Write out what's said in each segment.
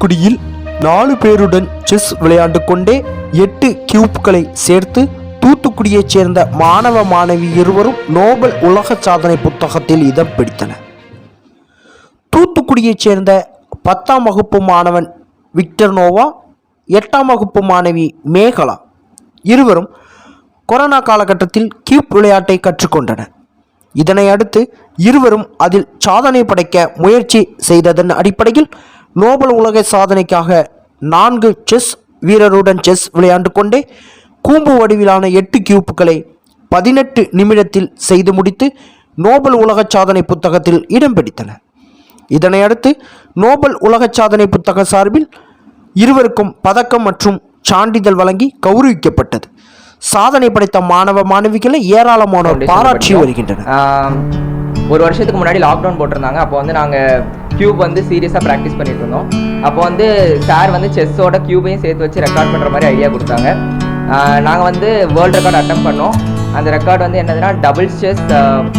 தூத்துக்குடியில் நாலு பேருடன் செஸ் விளையாண்டு கொண்டே எட்டு கியூப்களை சேர்த்து தூத்துக்குடியைச் சேர்ந்த மாணவ மாணவி இருவரும் நோபல் உலக சாதனை புத்தகத்தில் இடம் பிடித்தனர். தூத்துக்குடியைச் சேர்ந்த பத்தாம் வகுப்பு மாணவன் விக்டர் நோவா எட்டாம் வகுப்பு மாணவி மேகலா இருவரும் கொரோனா காலகட்டத்தில் கியூப் விளையாட்டை கற்றுக்கொண்டனர். இதனை அடுத்து இருவரும் அதில் சாதனை படைக்க முயற்சி செய்ததன் அடிப்படையில் நோபல் உலக சாதனைக்காக நான்கு செஸ் வீரருடன் செஸ் விளையாண்டு கொண்டே கூம்பு வடிவிலான எட்டு கியூப்புகளை பதினெட்டு நிமிடத்தில் செய்து முடித்து நோபல் உலக சாதனை புத்தகத்தில் இடம் பிடித்தனர் இதனை அடுத்து நோபல் உலக சாதனை புத்தக சார்பில் இருவருக்கும் பதக்கம் மற்றும் சான்றிதழ் வழங்கி கௌரவிக்கப்பட்டது. சாதனை படைத்த மாணவ மாணவிகளை ஏராளமானோர் பாராட்டி வருகின்றனர். ஒரு வருஷத்துக்கு முன்னாடி லாக்டவுன் போட்டிருந்தாங்க. அப்போ வந்து நாங்கள் கியூப் வந்து சீரியஸாக ப்ராக்டிஸ் பண்ணிட்டு இருந்தோம். அப்போ வந்து சார் வந்து செஸ்ஸோட கியூபையும் சேர்த்து வச்சு ரெக்கார்ட் பண்ணுற மாதிரி ஐடியா கொடுத்தாங்க. நாங்கள் வந்து வேர்ல்டு ரெக்கார்ட் அட்டம் பண்ணோம். அந்த ரெக்கார்ட் வந்து என்னதுன்னா டபுள் செஸ்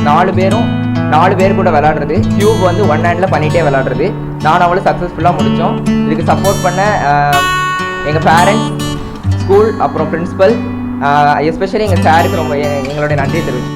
நாலு பேரும் நாலு பேர் கூட விளாடுறது கியூப் வந்து ஒன் ஹேண்டில் பண்ணிகிட்டே விளாடுறது நான் அவ்வளோ சக்ஸஸ்ஃபுல்லாக முடித்தோம் இதுக்கு சப்போர்ட் பண்ண எங்கள் பேரண்ட்ஸ் ஸ்கூல் அப்புறம் பிரின்சிபல் எஸ்பெஷலி எங்கள் சாருக்கு ரொம்ப எ- எங்களுடைய நன்றி தெரிவிச்சு